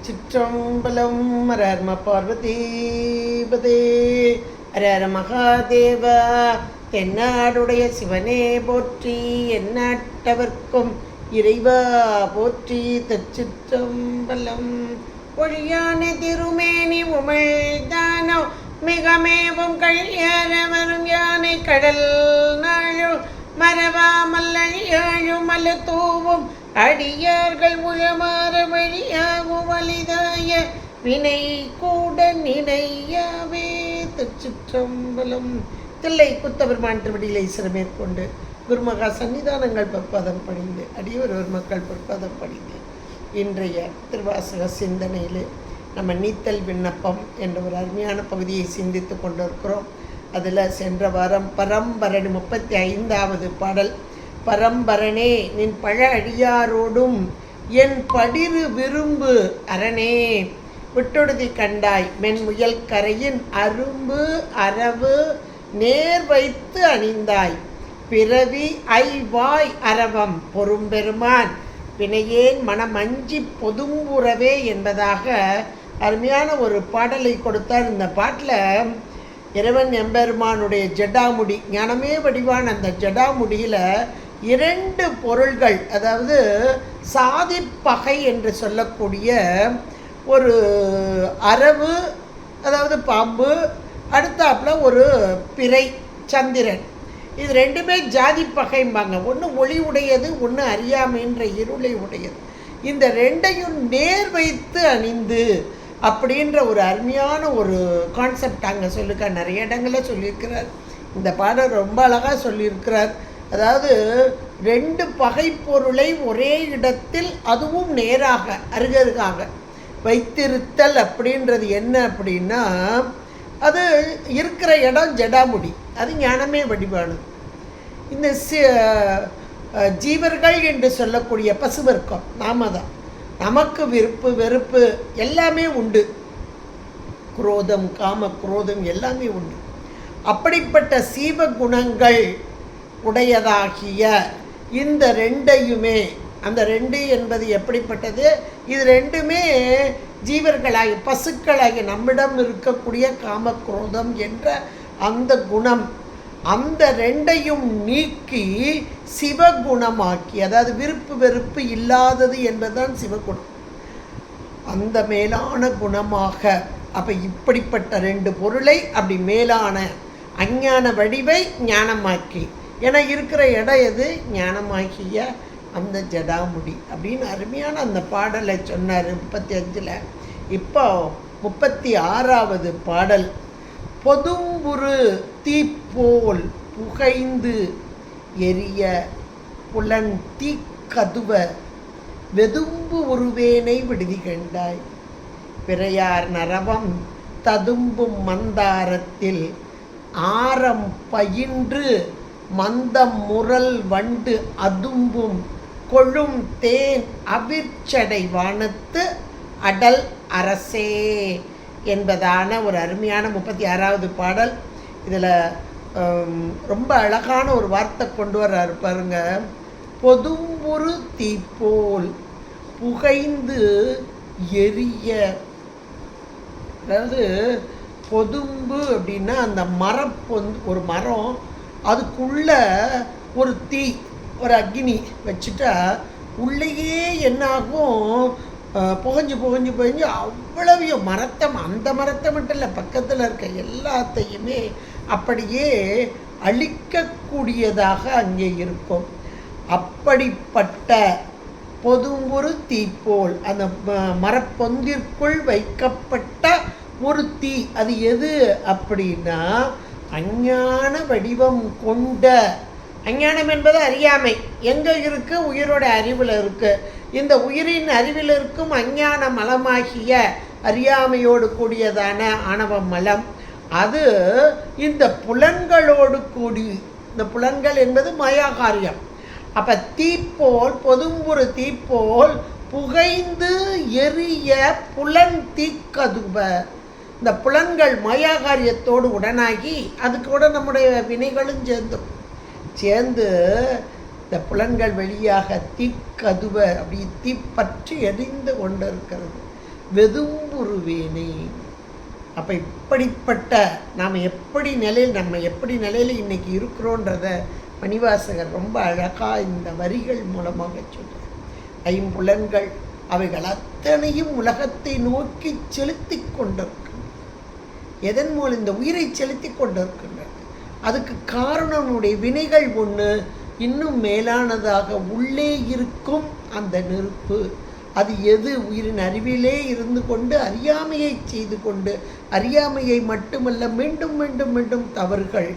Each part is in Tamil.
திருச்சிற்றம்பலம் ஹரர்ம பார்வதீபதே அரர மகாதேவா தென்னாடுடைய சிவனே போற்றி எந்நாட்டவர்க்கும் இறைவா போற்றி. திருச்சிற்றம்பலம் ஒழியான திருமேனி உமிழ்தானோ மிகமேவும் கழியார வரும் யானை கடல் நாழும் மறவாமல் அழியாழும் மலு தூவும் அடியார்கள் உளமாற வழியாகும் வலிதாய வினை கூட நினையாவே திருச்சிற்றம்பலம். தில்லை குத்தபெருமான் திருவடியிலை சிறமேற்கொண்டு குருமகா சன்னிதானங்கள் பற்பதம் படிந்து அடியொருவர் மக்கள் பற்பதம் படிந்து இன்றைய திருவாசக சிந்தனையில் நம்ம நீத்தல் விண்ணப்பம் என்ற ஒரு அருமையான பகுதியை சிந்தித்து கொண்டிருக்கிறோம். அதில் சென்ற வாரம் பரம்பரணி முப்பத்தி ஐந்தாவது பாடல் பரம்பரனே நின் பழ அடியாரோடும் என் படிரு விரும்பு அரணே. விட்டொடுதி கண்டாய் மென்முயல் கரையின் அரும்பு அரவு நேர் வைத்து அணிந்தாய். பிறவி ஐவாய் அரவம் பொறும்பெருமான் வினையேன் மனமஞ்சி பொதும்புறவே என்பதாக அருமையான ஒரு பாடலை கொடுத்தார் இந்த பாட்டில். இறைவன் எம்பெருமானுடைய ஜடாமுடி ஞானமே வடிவான அந்த ஜடாமுடியில் இரண்டு பொருள்கள் அதாவது சாதிப்பகை என்று சொல்லக்கூடிய ஒரு அரவு அதாவது பாம்பு அடுத்தாப்புல ஒரு பிறை சந்திரன். இது ரெண்டுமே ஜாதி பகைம்பாங்க. ஒன்று ஒளி உடையது ஒன்று அறியாமைன்ற இருளை உடையது. இந்த ரெண்டையும் நேர் வைத்து அணிந்து அப்படின்ற ஒரு அருமையான ஒரு கான்செப்ட் அங்கே சொல்லியிருக்கார் நிறைய இடங்களில் சொல்லியிருக்கிறார். இந்த பாடல் ரொம்ப அழகாக சொல்லியிருக்கிறார். அதாவது ரெண்டு பகைப்பொருளை ஒரே இடத்தில் அதுவும் நேராக அருகருகாக வைத்திருத்தல் அப்படின்றது என்ன அப்படின்னா அது இருக்கிற இடம் ஜடாமுடி அது ஞானமே வடிவானது. இந்த சி ஜீவர்கள் என்று சொல்லக்கூடிய பசுவர்க்கம் நாம தான். நமக்கு விருப்பு வெறுப்பு எல்லாமே உண்டு. குரோதம் காம குரோதம் எல்லாமே உண்டு. அப்படிப்பட்ட சீவ குணங்கள் உடையதாகிய இந்த ரெண்டையுமே அந்த ரெண்டு என்பது எப்படிப்பட்டது? இது ரெண்டுமே ஜீவர்களாகி பசுக்களாகி நம்மிடம் இருக்கக்கூடிய காமக்ரோதம் என்ற அந்த குணம். அந்த ரெண்டையும் நீக்கி சிவகுணமாக்கி அதாவது விருப்பு வெறுப்பு இல்லாதது என்பதுதான் சிவகுணம். அந்த மேலான குணமாக அப்போ இப்படிப்பட்ட ரெண்டு பொருளை அப்படி மேலான அஞ்ஞான வடிவை ஞானமாக்கி ஏன்னா இருக்கிற இடம் எது? ஞானமாகிய அந்த ஜடாமுடி. அப்படின்னு அருமையான அந்த பாடலை சொன்னார் முப்பத்தி அஞ்சில் இப்போ முப்பத்தி ஆறாவது பாடல். பொதும்புரு தீப்போல் புகைந்து எரிய புலன் தீ கதுவ வெதும்பு உருவேனை விடுதி கண்டாய். பிறையார் நரவம் ததும்பும் மந்தாரத்தில் ஆரம் பயின்று மந்தம் முரல் வண்டு அதும்பும் கொழும் தேன் அவிர்ச்சடை வானத்து அடல் அரசே என்பதான ஒரு அருமையான முப்பத்தி ஆறாவது பாடல். இதில் ரொம்ப அழகான ஒரு வார்த்தை கொண்டு வர்றாரு பாருங்க. பொதும்புரு தீப்போல் புகைந்து எரிய அதாவது பொதும்பு அப்படின்னா அந்த மரப்பொந்து ஒரு மரம் அதுக்குள்ள ஒரு தீ ஒரு அக்னி வச்சுட்டா உள்ளேயே என்னாகும்? புகஞ்சு புகஞ்சு புகஞ்சு அவ்வளவையும் மரத்தை அந்த மரத்தை மட்டும் இல்லை பக்கத்தில் இருக்க எல்லாத்தையுமே அப்படியே அழிக்கக்கூடியதாக அங்கே இருக்கும். அப்படிப்பட்ட பொதும்பொரு தீப்போல் அந்த மரப்பொந்திற்குள் வைக்கப்பட்ட ஒரு தீ அது எது அப்படின்னா அஞ்ஞான வடிவம் கொண்ட அஞ்ஞானம் என்பது அறியாமை. எங்கே இருக்குது உயிரோட அறிவில் இருக்குது இந்த உயிரின் அறிவில் இருக்கும் அஞ்ஞான மலமாகிய அறியாமையோடு கூடியதான ஆணவ மலம். அது இந்த புலன்களோடு கூடி இந்த புலன்கள் என்பது மாயாகாரியம். அப்போ தீப்போல் பொதும்புறு தீப்போல் புகைந்து எரிய புலன் தீக்கதுப. இந்த புலன்கள் மாயாகாரியத்தோடு உடனாகி அது கூட நம்முடைய வினைகளும் சேர்ந்துடும் சேர்ந்து இந்த புலன்கள் வழியாக தீக்கதுவ அப்படி தீப்பற்றி எரிந்து கொண்டிருக்கிறது. வெதும்புருவேனை அப்போ இப்படிப்பட்ட நாம் எப்படி நிலையில் நம்ம எப்படி நிலையில் இன்றைக்கி இருக்கிறோன்றத மணிவாசகர் ரொம்ப அழகாக இந்த வரிகள் மூலமாக சொல்கிறார் ஐம்புலன்கள் அவைகள் அத்தனையும் உலகத்தை நோக்கி செலுத்தி கொண்டிருக்க எதன் மூலம் இந்த உயிரை செலுத்தி கொண்டிருக்கின்றன? அதுக்கு காரணனுடைய வினைகள் ஒன்று இன்னும் மேலானதாக உள்ளே இருக்கும் அந்த நெருப்பு. அது எது? உயிரின் அறிவிலே இருந்து கொண்டு அறியாமையை செய்து கொண்டு அறியாமையை மட்டுமல்ல மீண்டும் மீண்டும் மீண்டும் தவறுகள்.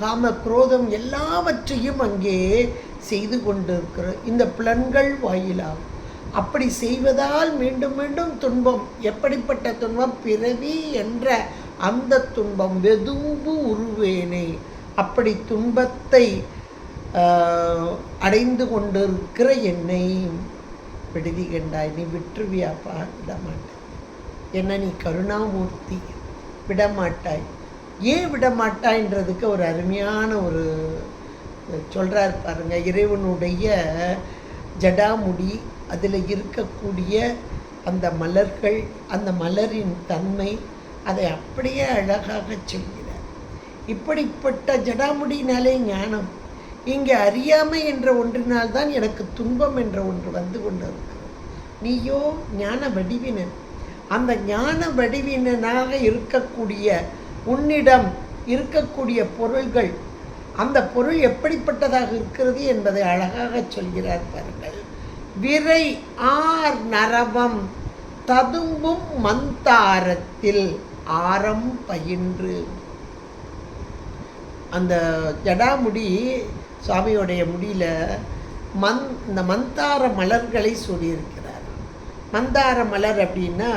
காம குரோதம் எல்லாவற்றையும் அங்கே செய்து கொண்டிருக்கிற இந்த புலன்கள் வாயிலாகும். அப்படி செய்வதால் மீண்டும் மீண்டும் துன்பம் எப்படிப்பட்ட துன்பம்? பிறவி என்ற அந்த துன்பம் வெதும்பு உருவேனே. அப்படி துன்பத்தை அடைந்து கொண்டிருக்கிற என்னை விடுதி கண்டாய் நீ விட்டுருவியாப்பா? விடமாட்டாய். என்ன நீ கருணாமூர்த்தி? விடமாட்டாய். ஏன் விடமாட்டாய்ன்றதுக்கு ஒரு அருமையான ஒரு சொல்கிறார் பாருங்க இறைவனுடைய ஜடாமுடி அதில் இருக்கக்கூடிய அந்த மலர்கள் அந்த மலரின் தன்மை அதை அப்படியே அழகாக சொல்கிறார். இப்படிப்பட்ட ஜடாமுடியினாலே ஞானம் இங்கே அறியாமை என்ற ஒன்றினால் தான் எனக்கு துன்பம் என்ற ஒன்று வந்து கொண்டிருக்கு நீயோ ஞான வடிவினன் அந்த ஞான வடிவினனாக இருக்கக்கூடிய உன்னிடம் இருக்கக்கூடிய பொருள்கள் அந்த பொருள் எப்படிப்பட்டதாக இருக்கிறது என்பதை அழகாக சொல்கிறார் பாருங்கள். விரை ஆர் நரவம் ததும்பும் மந்தாரத்தில் ஆரம் பயின்று. அந்த ஜடாமுடி சுவாமியோடைய முடியில மந் இந்த மந்தார மலர்களை சொல்லியிருக்கிறார் மந்தார மலர் அப்படின்னா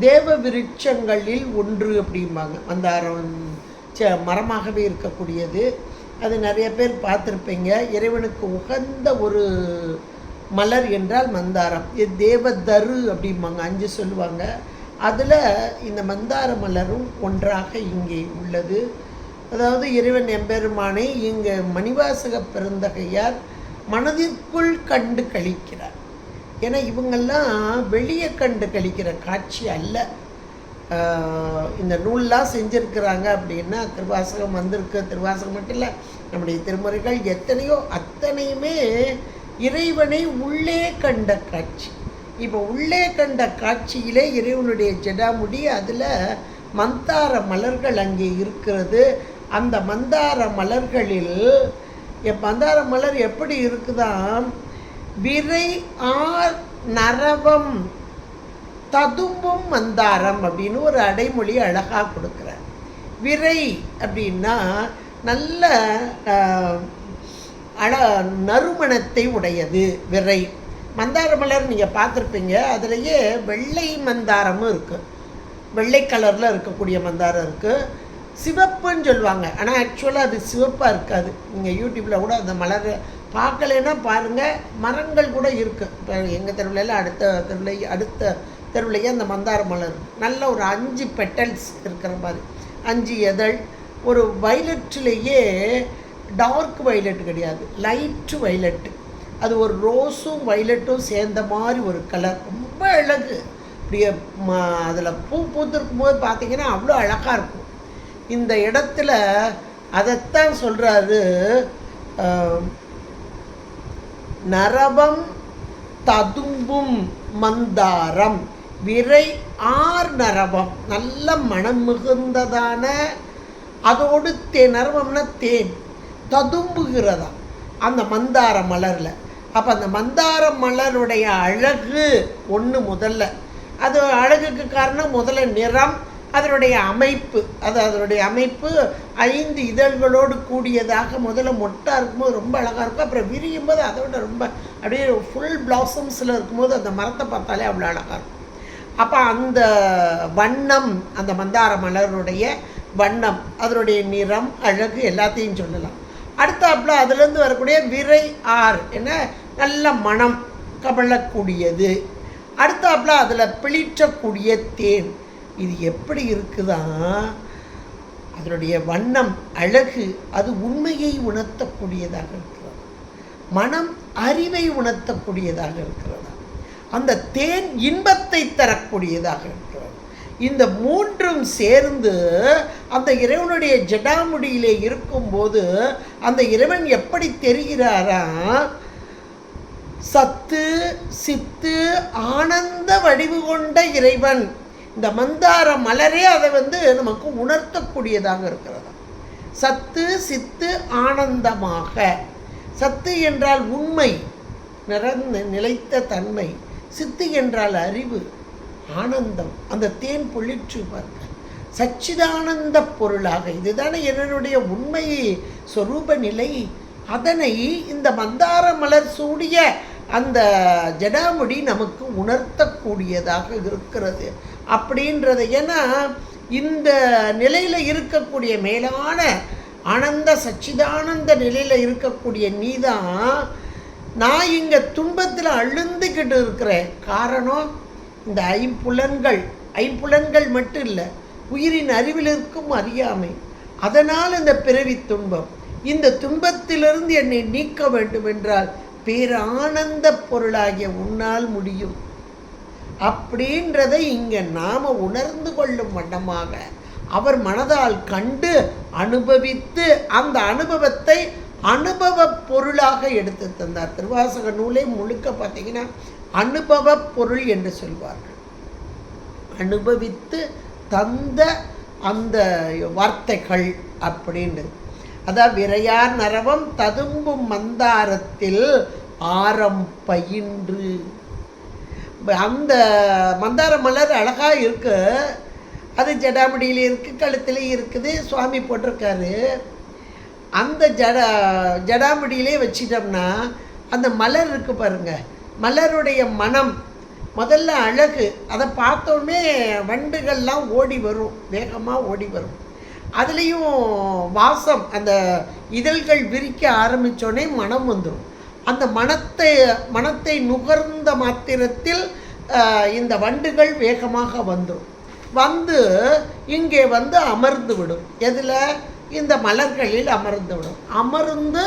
தேவ விருட்சங்களில் ஒன்று அப்படிம்பாங்க. மந்தாரம் ச மரமாகவே இருக்கக்கூடியது. அது நிறைய பேர் பார்த்துருப்பீங்க. இறைவனுக்கு உகந்த ஒரு மலர் என்றால் மந்தாரம். இது தேவதரு அப்படிம்பாங்க. அஞ்சு சொல்லுவாங்க. அதில் இந்த மந்தார மலரும் ஒன்றாக இங்கே உள்ளது. அதாவது இறைவன் எம்பெருமானை இங்கே மணிவாசக பிறந்தகையார் மனதிற்குள் கண்டு கழிக்கிறார். ஏன்னா இவங்கெல்லாம் வெளியே கண்டு கழிக்கிற காட்சி அல்ல. இந்த நூல்லாம் செஞ்சுருக்கிறாங்க அப்படின்னா திருவாசகம் வந்திருக்கு. திருவாசகம் மட்டும் இல்லை நம்முடைய திருமுறைகள் எத்தனையோ அத்தனையுமே இறைவனை உள்ளே கண்ட காட்சி. இப்போ உள்ளே கண்ட காட்சியிலே இறைவனுடைய ஜடாமுடி அதில் மந்தார மலர்கள் அங்கே இருக்கிறது. அந்த மந்தார மலர்களில் எப் மந்தார மலர் எப்படி இருக்குதாம் விரை ஆர் நரவம் ததும்பும் மந்தாரம் அப்படின்னு ஒரு அடைமொழி அழகாக கொடுக்குறார். விரை அப்படின்னா நல்ல அழ நறுமணத்தை உடையது விரை மந்தார மலர் நீங்கள் பார்த்துருப்பீங்க அதுலேயே வெள்ளை மந்தாரமும் இருக்குது வெள்ளை கலரில் இருக்கக்கூடிய மந்தாரம் இருக்குது சிவப்புன்னு சொல்லுவாங்க. ஆனால் ஆக்சுவலாக அது சிவப்பாக இருக்காது. நீங்கள் யூடியூப்பில் கூட அந்த மலர் பார்க்கலைன்னா பாருங்கள் மரங்கள் கூட இருக்குது இப்போ எங்கள் தெருவுல அடுத்த தெருவில் அடுத்த தெருவுலையே அந்த மந்தார மலர் நல்ல ஒரு அஞ்சு பெட்டல்ஸ் இருக்கிற மாதிரி. அஞ்சு எதழ். ஒரு வயலட்லேயே டார்க் வைலட் கிடையாது. லைட்டு வைலட்டு அது ஒரு ரோஸும் வைலட்டும் சேர்ந்த மாதிரி ஒரு கலர் ரொம்ப அழகு. அப்படியே அதில் பூ பூத்திருக்கும் போது பார்த்தீங்கன்னா அவ்வளோ அழகாக இருக்கும். இந்த இடத்துல அதைத்தான் சொல்கிறாரு நரவம் ததும்பும் மந்தாரம். விரை ஆர் நரவம். நல்ல மனம் மிகுந்ததான அதோடு தேன் நரவம்னா தேன். ததும்புகிறதா அந்த மந்தார மலரில். அப்போ அந்த மந்தார மலருடைய அழகு ஒன்று முதல்ல. அது அழகுக்கு காரணம் முதல்ல நிறம் அதனுடைய அமைப்பு. அது அதனுடைய அமைப்பு ஐந்து இதழ்களோடு கூடியதாக முதல்ல மொட்டாக இருக்கும்போது ரொம்ப அழகாக இருக்கும். அப்புறம் விரியும் போது அதை விட ரொம்ப அப்படியே ஃபுல் பிளாசம்ஸில் இருக்கும்போது அந்த மரத்தை பார்த்தாலே அவ்வளோ அழகாக இருக்கும். அப்போ அந்த வண்ணம் அந்த மந்தார மலருடைய வண்ணம் அதனுடைய நிறம் அழகு எல்லாத்தையும் சொல்லலாம். அடுத்தாப்புல அதுலேருந்து வரக்கூடிய விரை ஆர் என்ன? நல்ல மனம் கமழக்கூடியது அடுத்தாப்புல அதில் பிளிற்றக்கூடிய தேன். இது எப்படி இருக்குதான் அதனுடைய வண்ணம் அழகு அது உண்மையை உணர்த்தக்கூடியதாக இருக்கிறது. மனம் அறிவை உணர்த்தக்கூடியதாக இருக்கிறதா. அந்த தேன் இன்பத்தை தரக்கூடியதாக இருக்கிறது. இந்த மூன்றும் சேர்ந்து அந்த இறைவனுடைய ஜடாமுடியிலே இருக்கும்போது அந்த இறைவன் எப்படி தெரிகிறாரா? சத்து சித்து ஆனந்த வடிவு கொண்ட இறைவன். இந்த மந்தார மலரே அதை வந்து நமக்கு உணர்த்தக்கூடியதாக இருக்கிறது. சத்து சித்து ஆனந்தமாக. சத்து என்றால் உண்மை நிறந்த நிலைத்த தன்மை. சித்து என்றால் அறிவு. ஆனந்தம். அந்த தேன் பொழிற்று பார்க்க சச்சிதானந்த பொருளாக. இதுதானே என்னுடைய உண்மை சொரூப நிலை. அதனை இந்த மந்தார மலர் சூடிய அந்த ஜடாமுடி நமக்கு உணர்த்தக்கூடியதாக இருக்கிறது. அப்படின்றது ஏன்னா இந்த நிலையில் இருக்கக்கூடிய மேலான ஆனந்த சச்சிதானந்த நிலையில் இருக்கக்கூடிய நீதான் நான் இங்கே துன்பத்தில் அழுந்துக்கிட்டு இருக்கிறேன். காரணம்? இந்த ஐம்புலன்கள் ஐம்புலன்கள் மட்டும் இல்லை உயிரின் அறிவில் இருக்கும் அறியாமை. அதனால் இந்த பிறவி துன்பம். இந்த துன்பத்திலிருந்து என்னை நீக்க வேண்டும் என்றால் பேரானந்த பொருளாகிய உன்னால் முடியும். அப்படின்றதை இங்கே நாம் உணர்ந்து கொள்ளும் வண்ணமாக அவர் மனதால் கண்டு அனுபவித்து அந்த அனுபவத்தை அனுபவ பொருளாக எடுத்து தந்தார். திருவாசக நூலை முழுக்க பார்த்தீங்கன்னா அனுபவ பொருள் என்று சொல்வார்கள். அனுபவித்து தந்த அந்த வார்த்தைகள் அப்படின்னு. அதான் விரையார் நரவம் ததும்பும் மந்தாரத்தில் ஆரம் பயின்று. அந்த மந்தார மலர் அழகாக இருக்கு. அது ஜடாமுடியில் இருக்குது கழுத்துலேயும் இருக்குது சுவாமி போட்டிருக்காரு. அந்த ஜட ஜடாமுடியிலே வச்சிட்டோம்னா அந்த மலர் இருக்குது பாருங்கள் மலருடைய மனம் முதல்ல அழகு அதை பார்த்தோன்னே வண்டுகள்லாம் ஓடி வரும் வேகமாக ஓடி வரும். அதுலேயும் வாசம் அந்த இதழ்கள் விரிக்க ஆரம்பித்தோடனே மனம் வந்துடும் அந்த மனத்தை மனத்தை நுகர்ந்த மாத்திரத்தில் இந்த வண்டுகள் வேகமாக வந்துடும் வந்து இங்கே வந்து அமர்ந்து விடும். எதில்? இந்த மலர்களில் அமர்ந்து விடும். அமர்ந்து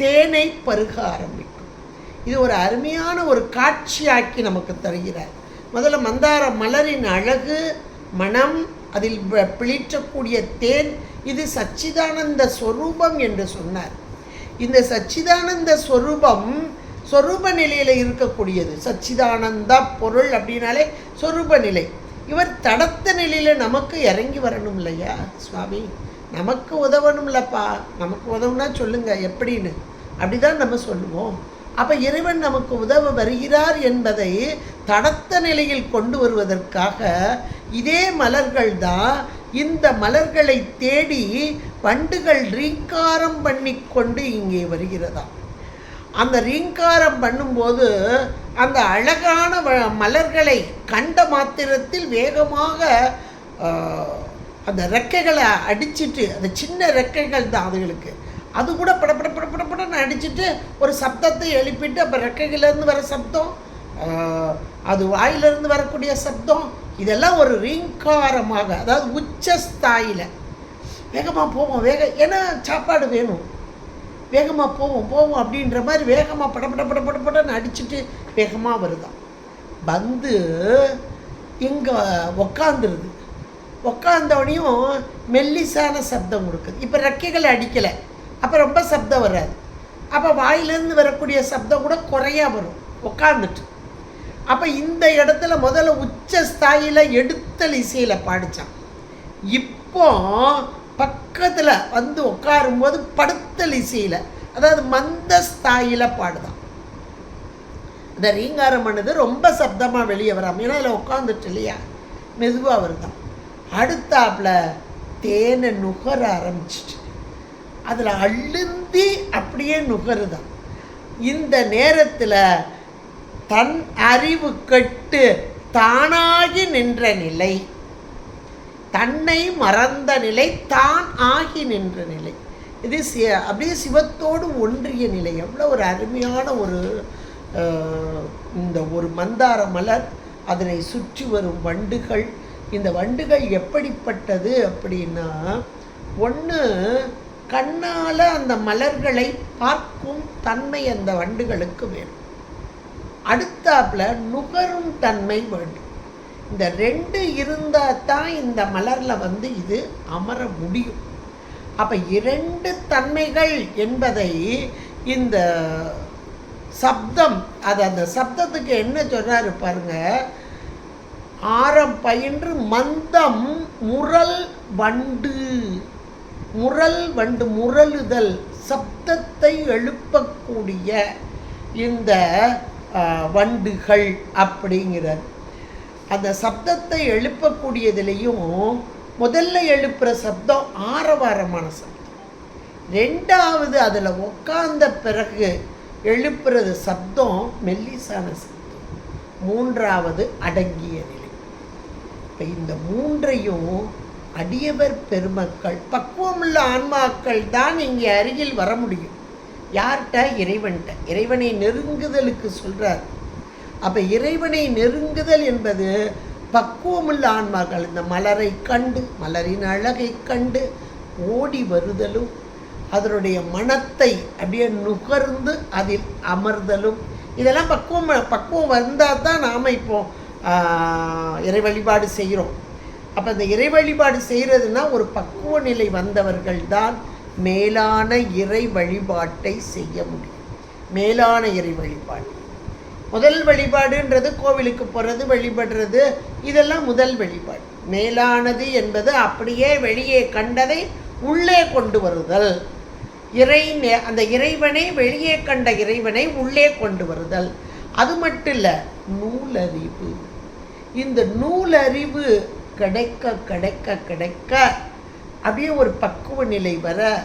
தேனை பருக ஆரம்பிக்கும். இது ஒரு அருமையான ஒரு காட்சியாக்கி நமக்கு தருகிறார். முதல்ல மந்தார மலரின் அழகு மனம் அதில் பிளிற்றக்கூடிய தேன் இது சச்சிதானந்த ஸ்வரூபம் என்று சொன்னார். இந்த சச்சிதானந்த ஸ்வரூபம் சொரூப நிலையில் இருக்கக்கூடியது. சச்சிதானந்த பொருள் அப்படின்னாலே சொரூப நிலை. இவர் தடத்த நிலையில் நமக்கு இறங்கி வரணும் இல்லையா? சுவாமி நமக்கு உதவணும்லப்பா நமக்கு உதவுனா சொல்லுங்க எப்படின்னு. அப்படிதான் நம்ம சொல்லுவோம். அப்போ இறைவன் நமக்கு உதவ வருகிறார் என்பதை தடத்த நிலையில் கொண்டு வருவதற்காக இதே மலர்கள் தான் இந்த மலர்களை தேடி வண்டுகள் ரீங்காரம் பண்ணி கொண்டு இங்கே வருகிறதா. அந்த ரீங்காரம் பண்ணும்போது அந்த அழகான மலர்களை கண்ட மாத்திரத்தில் வேகமாக அந்த ரெக்கைகளை அடிச்சிட்டு அந்த சின்ன ரெக்கைகள் தான் அதுகளுக்கு. அது கூட படப்பட படப்பட படன்னு அடிச்சுட்டு ஒரு சப்தத்தை எழுப்பிட்டு அப்போ ரெக்கைகள்லேருந்து வர சப்தம் அது வாயிலிருந்து வரக்கூடிய சப்தம் இதெல்லாம் ஒரு ரீங்காரமாக அதாவது உச்ச ஸ்தாயில். வேகமாக போவோம் வேக ஏன்னா சாப்பாடு வேணும். வேகமாக போவோம் போவோம் அப்படின்ற மாதிரி வேகமாக படப்பட பட படன்னு அடிச்சுட்டு வேகமாக வருதான் வந்து இங்கே உக்காந்துருது. உக்காந்தவனையும் மெல்லிசான சப்தம் கொடுக்குது. இப்போ ரெக்கைகளை அடிக்கலை. அப்போ ரொம்ப சப்தம் வராது. அப்போ வாயிலேருந்து வரக்கூடிய சப்தம் கூட குறையாக வரும். உட்காந்துட்டு அப்போ இந்த இடத்துல முதல்ல உச்ச ஸ்தாயில் எடுத்தல் இசையில் பாடித்தான் இப்போ பக்கத்தில் வந்து உட்காரும்போது படுத்தல் இசையில் அதாவது மந்த ஸ்தாயில் பாடுதான். இந்த ரீங்காரம் பண்ணது ரொம்ப சப்தமாக வெளியே வராமல் ஏன்னா அதில் உட்காந்துட்டு இல்லையா? மெதுவாக வருதான். அடுத்தாப்பில் தேனை நுகர ஆரம்பிச்சிட்டு. அதில் அழுந்தி அப்படியே நுகருதான். இந்த நேரத்தில் தன் அறிவு கெட்டு தானாகி நின்ற நிலை தன்னை மறந்த நிலை தான் ஆகி நின்ற நிலை. இது சி அப்படியே சிவத்தோடு ஒன்றிய நிலை. எவ்வளோ ஒரு அருமையான ஒரு இந்த ஒரு மந்தார மலர் அதனை சுற்றி வரும் வண்டுகள். இந்த வண்டுகள் எப்படிப்பட்டது அப்படின்னா ஒன்று கண்ணால் அந்த மலர்களை பார்க்கும் தன்மை அந்த வண்டுகளுக்கு வேணும் அடுத்தாப்பில் நுகரும் தன்மை வேண்டும். இந்த ரெண்டு இருந்தால் தான் இந்த மலரில் வந்து இது அமர முடியும். அப்போ இரண்டு தன்மைகள் என்பதை இந்த சப்தம் அது அந்த சப்தத்துக்கு என்ன சொன்னார் பாருங்க. ஆரம் பயின்று மந்தம் முரல் வண்டு. முரல் வண்டு முரலுதல் சப்தத்தை எழுப்பக்கூடிய இந்த வண்டுகள் அப்படிங்கிறது. அந்த சப்தத்தை எழுப்பக்கூடியதுலேயும் முதல்ல எழுப்புகிற சப்தம் ஆரவாரமான சப்தம். ரெண்டாவது அதில் உட்கார்ந்த பிறகு எழுப்புறது சப்தம் மெல்லிசான சப்தம். மூன்றாவது அடங்கிய நிலை. இப்போ இந்த மூன்றையும் அடியவர் பெருமக்கள் பக்குவமுள்ள ஆன்மாக்கள் தான் இங்கே அருகில் வர முடியும். யார்கிட்ட? இறைவன்கிட்ட. இறைவனை நெருங்குதலுக்கு சொல்கிறார் அப்போ இறைவனை நெருங்குதல் என்பது பக்குவமுள்ள ஆன்மாக்கள் இந்த மலரை கண்டு மலரின் அழகை கண்டு ஓடி வருதலும் அதனுடைய மனத்தை அப்படியே நுகர்ந்து அதில் அமர்தலும். இதெல்லாம் பக்குவம் பக்குவம் வந்தால் தான் நாம் இப்போ இறை வழிபாடு செய்கிறோம். அப்போ இந்த இறை வழிபாடு செய்கிறதுனா ஒரு பக்குவ நிலை வந்தவர்கள் தான் மேலான இறை வழிபாட்டை செய்ய முடியும். மேலான இறை வழிபாடு. முதல் வழிபாடுன்றது கோவிலுக்கு போகிறது வழிபடுறது இதெல்லாம் முதல் வழிபாடு. மேலானது என்பது அப்படியே வெளியே கண்டதை உள்ளே கொண்டு வருதல். இறை அந்த இறைவனை வெளியே கண்ட இறைவனை உள்ளே கொண்டு வருதல். அது மட்டும் இல்லை நூலறிவு. இந்த நூலறிவு கிடைக்க கிடைக்க கிடைக்க. அப்படியே ஒரு பக்குவ நிலை வர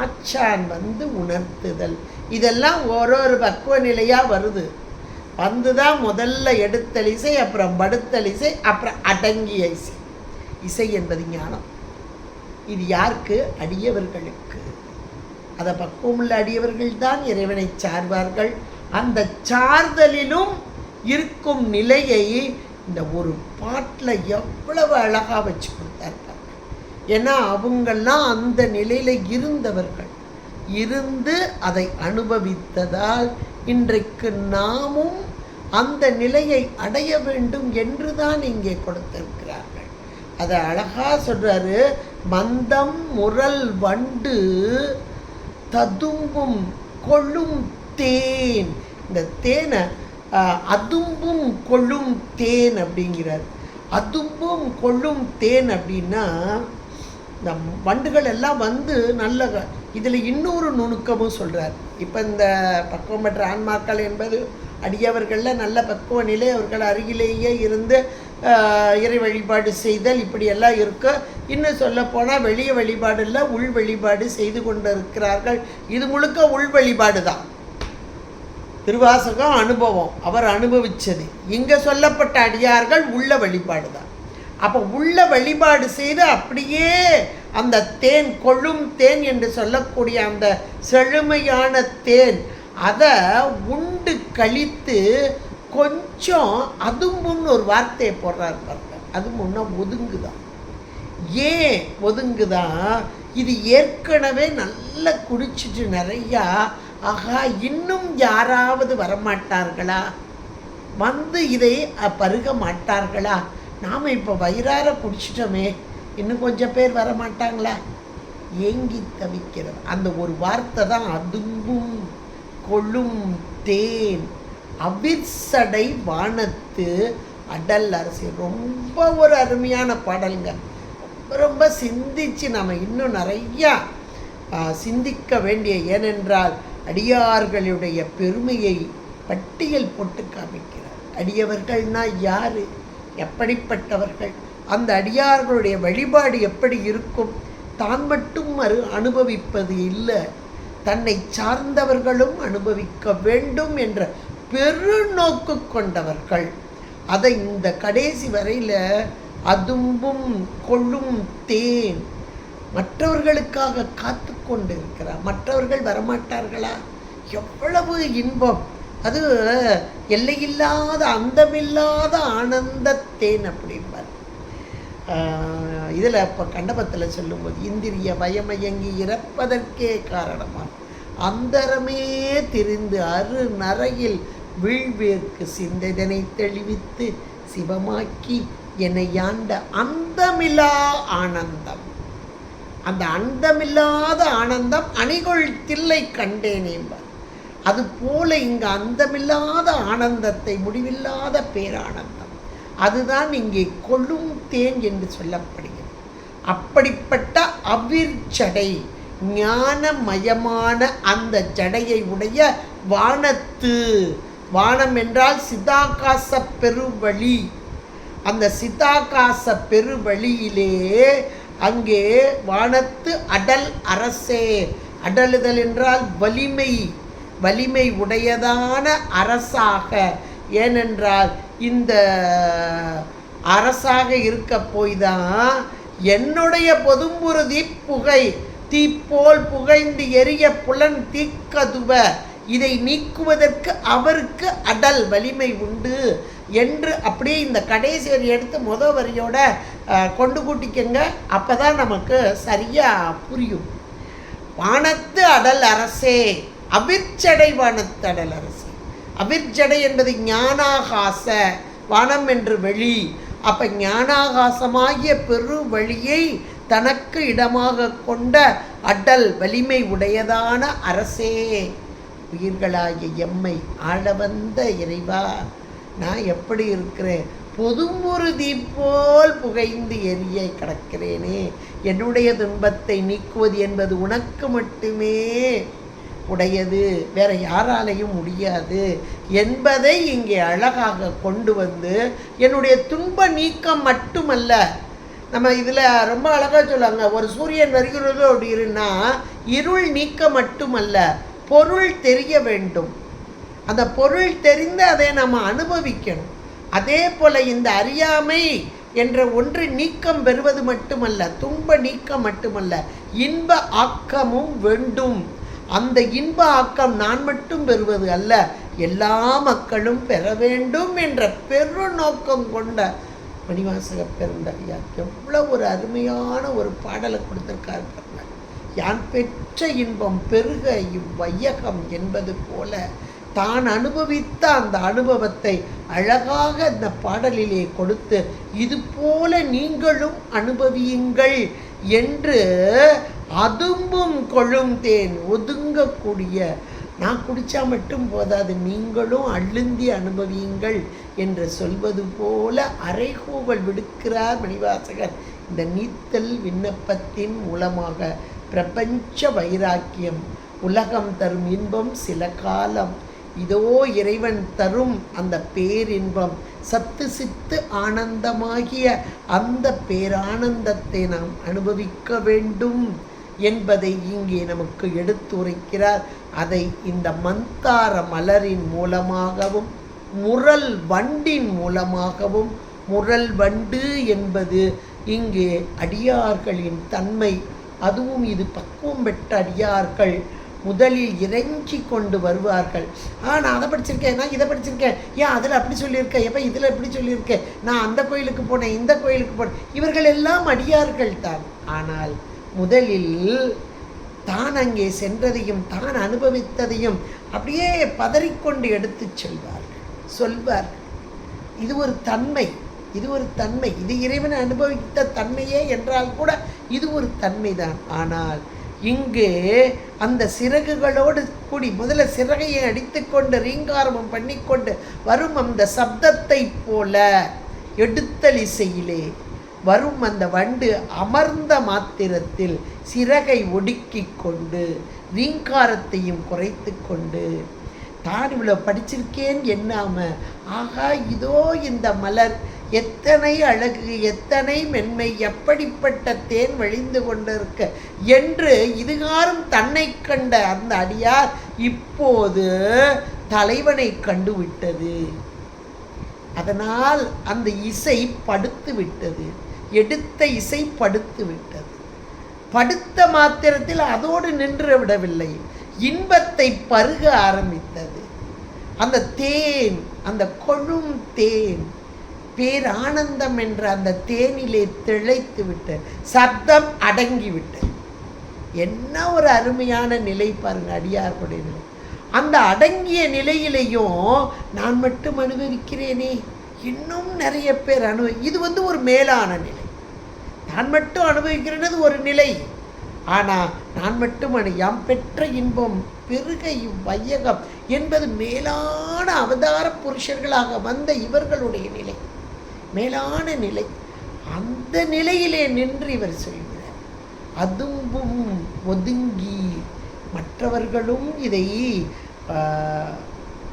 ஆச்சான் வந்து உணர்த்துதல். இதெல்லாம் ஒரு ஒரு பக்குவ நிலையாக வருது. வந்து தான் முதல்ல எடுத்தல் இசை அப்புறம் படுத்தல் இசை அப்புறம் அடங்கிய இசை. இசை என்பது ஞானம். இது யாருக்கு? அடியவர்களுக்கு. அதை பக்குவமுள்ள அடியவர்கள் தான் இறைவனை சார்வார்கள். அந்த சார்தலிலும் இருக்கும் நிலையை இந்த ஒரு பாட்டில் எவ்வளவு அழகாக வச்சு கொடுத்தார்கள் ஏன்னா அவங்கெல்லாம் அந்த நிலையில் இருந்தவர்கள். இருந்து அதை அனுபவித்ததால் இன்றைக்கு நாமும் அந்த நிலையை அடைய வேண்டும் என்று தான் இங்கே கொடுத்திருக்கிறார்கள். அதை அழகாக சொல்கிறாரு மந்தம் முரல் வண்டு ததும்பும் கொள்ளும் தேன். இந்த தேனை அதும்பும் கொள்ளும் தேன் அப்படிங்கிறார். அதும்பும் கொள்ளும் தேன் அப்படின்னா இந்த வண்டுகள் எல்லாம் வந்து நல்ல இதில் இன்னொரு நுணுக்கமும் சொல்கிறார் இப்போ இந்த பக்குவம் பெற்ற ஆன்மாக்கள் என்பது அடியவர்களில் நல்ல பக்குவ நிலை அவர்கள் அருகிலேயே இருந்து இறை வழிபாடு செய்தல் இப்படியெல்லாம் இருக்கு இன்னும் சொல்லப்போனால் வெளிய வழிபாடு இல்லை உள் வழிபாடு செய்து கொண்டு இருக்கிறார்கள் இது முழுக்க உள் வழிபாடு தான் திருவாசகம் அனுபவம். அவர் அனுபவித்தது இங்கே சொல்லப்பட்ட அடியார்கள் உள்ள வழிபாடு தான். அப்போ உள்ள வழிபாடு செய்து அப்படியே அந்த தேன் கொழும் தேன் என்று சொல்லக்கூடிய அந்த செழுமையான தேன் அதை உண்டு கழித்து கொஞ்சம் அதுமுன்னு ஒரு வார்த்தையை போடுறாரு பாருங்க. அது முன்னா ஒதுங்குதான் ஏன் ஒதுங்குதான் இது ஏற்கனவே நல்லா குடிச்சிட்டு நிறையா ஆகா இன்னும் யாராவது வரமாட்டார்களா? வந்து இதை பருக மாட்டார்களா? நாம் இப்போ வயிறார குடிச்சிட்டோமே இன்னும் கொஞ்சம் பேர் வர மாட்டாங்களா ஏங்கி தவிக்கிறது. அந்த ஒரு வார்த்தை தான் அதுங்கும் கொள்ளும் தேன். அவிர்சடை வானத்து அடல் அரசி. ரொம்ப ஒரு அருமையான பாடலுங்க. ரொம்ப ரொம்ப சிந்திச்சு நம்ம இன்னும் நிறையா சிந்திக்க வேண்டிய ஏனென்றால் அடியார்களுடைய பெருமையை பட்டியல் போட்டு காமிக்கிறார். அடியவர்கள்னா யாரு? எப்படிப்பட்டவர்கள்? அந்த அடியார்களுடைய வழிபாடு எப்படி இருக்கும்? தான் மட்டும் அரு அனுபவிப்பது இல்லை. தன்னை சார்ந்தவர்களும் அனுபவிக்க வேண்டும் என்ற பெருநோக்கு கொண்டவர்கள். அதை இந்த கடைசி வரையில் அதும்பும் கொள்ளும் தேன் மற்றவர்களுக்காக காத்து கொண்டு இருக்கிறார் மற்றவர்கள் வரமாட்டார்களா? எவ்வளவு இன்பம். அது எல்லையில்லாத அந்தமில்லாத ஆனந்தத்தேன் அப்படிம்பார். இதில் இப்போ கண்டபத்தில் சொல்லும்போது இந்திரிய பயமயங்கி இறப்பதற்கே காரணமாக அந்தரமே திரிந்து அரு நரையில் வீழ்வேற்கு சிந்தைதனை தெளிவித்து சிவமாக்கி என்னை யாண்ட அந்தமில்லா ஆனந்தம். அந்த அந்தமில்லாத ஆனந்தம் அணிகொள் தில்லை கண்டேன் என்பார். அது போல இங்கு அந்தமில்லாத ஆனந்தத்தை முடிவில்லாத பேரானந்தம். அதுதான் இங்கே கொள்ளும் தேன் என்று சொல்லப்படுகிறது. அப்படிப்பட்ட அவிர்ச்சடை ஞானமயமான அந்த ஜடையை உடைய வானத்து. வானம் என்றால் சிதாகாச பெருவழி. அந்த சிதாகாச பெருவழியிலே அங்கே வானத்து அடல் அரசே. அடலுதல் என்றால் வலிமை. வலிமை உடையதான அரசாக. ஏனென்றால் இந்த அரசாக இருக்க போய் தான் என்னுடைய பொதும்புறுதி தீப்புகை. தீப்போல் புகைந்து எரிய புலன் தீக்கதுவ. இதை நீக்குவதற்கு அவருக்கு அடல் வலிமை உண்டு. என்று அப்படியே இந்த கடைசி வரி எடுத்து முத வரியோட கொண்டு கூட்டிக்கங்க. அப்போ தான் நமக்கு சரியாக புரியும். வானத்து அடல் அரசே அவிர்ச்சடை வானத்து அடல் அரசே. அவிர்ச்சடை என்பது ஞானாகாச வானம் என்று வெளி. அப்போ ஞானாகாசமாகிய பெரு வழியை தனக்கு இடமாக கொண்ட அடல் வலிமை உடையதான அரசே. உயிர்களாகிய எம்மை ஆள வந்த இறைவா நான் எப்படி இருக்கிறேன்? பொதுமுறுதி போல் புகைந்து எரிய கிடக்கிறேனே. என்னுடைய துன்பத்தை நீக்குவது என்பது உனக்கு மட்டுமே. உடையது வேற யாராலையும் முடியாது. என்பதை இங்கே அழகாக கொண்டு வந்து என்னுடைய துன்ப நீக்கம் மட்டுமல்ல. நம்ம இதில் ரொம்ப அழகாக சொல்லுவாங்க ஒரு சூரியன் வருகிறது அப்படின்னா இருள் நீக்க மட்டுமல்ல பொருள் தெரிய வேண்டும். அந்த பொருள் தெரிந்து அதை நம்ம அனுபவிக்கணும். அதே போல் இந்த அறியாமை என்ற ஒன்று நீக்கம் பெறுவது மட்டுமல்ல துன்ப நீக்கம் மட்டுமல்ல இன்ப ஆக்கமும் வேண்டும். அந்த இன்ப ஆக்கம் நான் மட்டும் பெறுவது அல்ல எல்லா மக்களும் பெற வேண்டும் என்ற பெரு நோக்கம் கொண்ட மணிவாசக பெருந்தகையார் எவ்வளோ ஒரு அருமையான ஒரு பாடலை கொடுத்துருக்காரு பாருங்க. யான் பெற்ற இன்பம் பெருக இவ்வையகம் என்பது போல தான் அனுபவித்த அந்த அனுபவத்தை அழகாக இந்த பாடலிலே கொடுத்து இது போல நீங்களும் அனுபவியுங்கள் என்று அதும்பும் கொழும் தேன் ஒதுங்கக்கூடிய நான் குடித்தா மட்டும் போதாது நீங்களும் அள்ளுந்தி அனுபவியுங்கள் என்று சொல்வது போல அரைகூவல் விடுக்கிறார் மணிவாசகர் இந்த நீத்தல் விண்ணப்பத்தின் மூலமாக. பிரபஞ்ச வைராக்கியம் உலகம் தரும் இன்பம் சில காலம் இதோ இறைவன் தரும் அந்த பேரின்பம். சத்து சித்து ஆனந்தமாகிய அந்த பேரானந்தத்தை நாம் அனுபவிக்க வேண்டும் என்பதை இங்கே நமக்கு எடுத்துரைக்கிறார். அதை இந்த மந்தார மலரின் மூலமாகவும் முரல் வண்டின் மூலமாகவும் முரல் வண்டு என்பது இங்கே அடியார்களின் தன்மை. அதுவும் இது பக்குவம் பெற்ற அடியார்கள் முதலில் இறங்கி கொண்டு வருவார்கள். ஆ நான் அதை படிச்சிருக்கேன். நான் இதை படிச்சிருக்கேன். ஏன் அதில் அப்படி சொல்லியிருக்கேன் எப்போ இதில் இப்படி சொல்லியிருக்கேன் நான் அந்த கோயிலுக்கு போனேன் இந்த கோயிலுக்கு போனேன். இவர்கள் எல்லாம் அடியார்கள் தான். ஆனால் முதலில் தான் அங்கே சென்றதையும் தான் அனுபவித்ததையும் அப்படியே பதறிக்கொண்டு எடுத்துச் செல்வார்கள். சொல்வார்கள் இது ஒரு தன்மை இது ஒரு தன்மை. இது இறைவன் அனுபவித்த தன்மையே என்றால் கூட இது ஒரு தன்மைதான். ஆனால் இங்கு அந்த சிறகுகளோடு கூடி முதல்ல சிறகையை அடித்துக்கொண்டு ரீங்காரமும் பண்ணிக்கொண்டு வரும் அந்த சப்தத்தை போல எடுத்தலிசையிலே வரும் அந்த வண்டு அமர்ந்த மாத்திரத்தில் சிறகை ஒடுக்கி கொண்டு ரீங்காரத்தையும் குறைத்து கொண்டு தான் இவ்வளோ படிச்சிருக்கேன் எண்ணாமல் ஆகா இதோ இந்த மலர் எத்தனை அழகு எத்தனை மென்மை எப்படிப்பட்ட தேன் வழிந்து கொண்டிருக்க என்று இதுகாரும் தன்னை கண்ட அந்த அடியார் இப்போது தலைவனை கண்டுவிட்டது. அதனால் அந்த இசை படுத்து விட்டது எடுத்த இசை படுத்து விட்டது படுத்த மாத்திரத்தில் அதோடு நின்று விடவில்லை. இன்பத்தை பருக ஆரம்பித்தது. அந்த தேன் அந்த கொழும் தேன் பேரானந்தம் என்ற அந்த தேனிலே திளைத்து விட்டு சப்தம் அடங்கிவிட்டு என்ன ஒரு அருமையான நிலை பாருங்க அடியார்களுடைய நிலை அந்த அடங்கிய நிலையிலையும் நான் மட்டும் அனுபவிக்கிறேனே. இன்னும் நிறைய பேர் அனுபவி இது வந்து ஒரு மேலான நிலை. நான் மட்டும் அனுபவிக்கிறது ஒரு நிலை. ஆனால் நான் மட்டும் அனு யாம் பெற்ற இன்பம் பெருக இவ்வையகம் என்பது மேலான அவதார புருஷர்களாக வந்த இவர்களுடைய நிலை. மேலான நிலை. அந்த நிலையிலே நின்று இவர் சொல்கிறார் அதும்பும் ஒதுங்கி மற்றவர்களும் இதை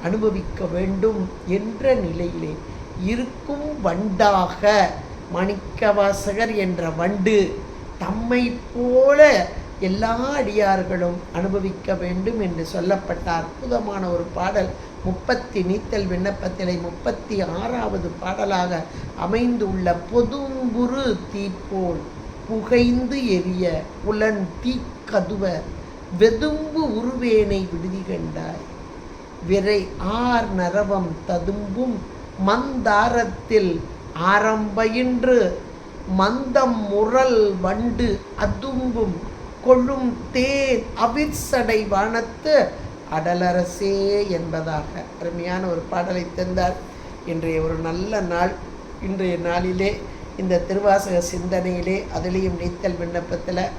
அனுபவிக்க வேண்டும் என்ற நிலையிலே இருக்கும் வண்டாக மாணிக்கவாசகர் என்ற வண்டு தம்மை போல எல்லா அடியார்களும் அனுபவிக்க வேண்டும் என்று சொல்லப்பட்ட அற்புதமான ஒரு பாடல். முப்பத்தி நீத்தல் விண்ணப்பத்திலே முப்பத்தி ஆறாவது பாடலாக அமைந்துள்ள பொதும்புரு தீப்போல் புகைந்து எரிய புலன் தீக்கதுவ வெதும்பு உருவேனை விடுதி கண்டாய். விரை ஆர் நரவம் ததும்பும் மந்தாரத்தில் ஆரம்பயின்று மந்தம் முரல் வண்டு அதும்பும் கொள்ளும் தேன் அவிர்சடை வானத்து அடலரசே என்பதாக அருமையான ஒரு பாடலை தந்தார். இன்றைய ஒரு நல்ல நாள். இன்றைய நாளிலே இந்த திருவாசக சிந்தனையிலே அதிலேயும் நீத்தல் விண்ணப்பத்தில்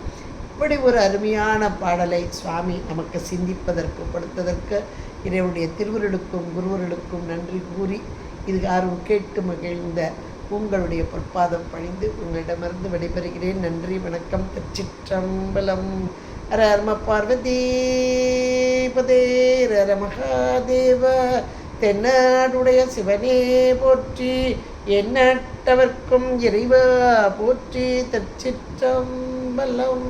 இப்படி ஒரு அருமையான பாடலை சுவாமி நமக்கு சிந்திப்பதற்கு கொடுத்ததற்கு இறைவனுடைய திருவருளுக்கும் குருவருளுக்கும் நன்றி கூறி இது யாரும் கேட்டு மகிழ்ந்த உங்களுடைய பொற்பாதம் பணிந்து உங்களிடமிருந்து விடைபெறுகிறேன். நன்றி வணக்கம். திருச்சிற்றம்பலம். ரம ஹர்ம பார்வதி பதே ஹர மகாதேவ தென்னாடுடைய சிவனே போற்றி எண்ணற்றவர்க்கும் இறைவா போற்றி திருச்சிற்றம்பலம்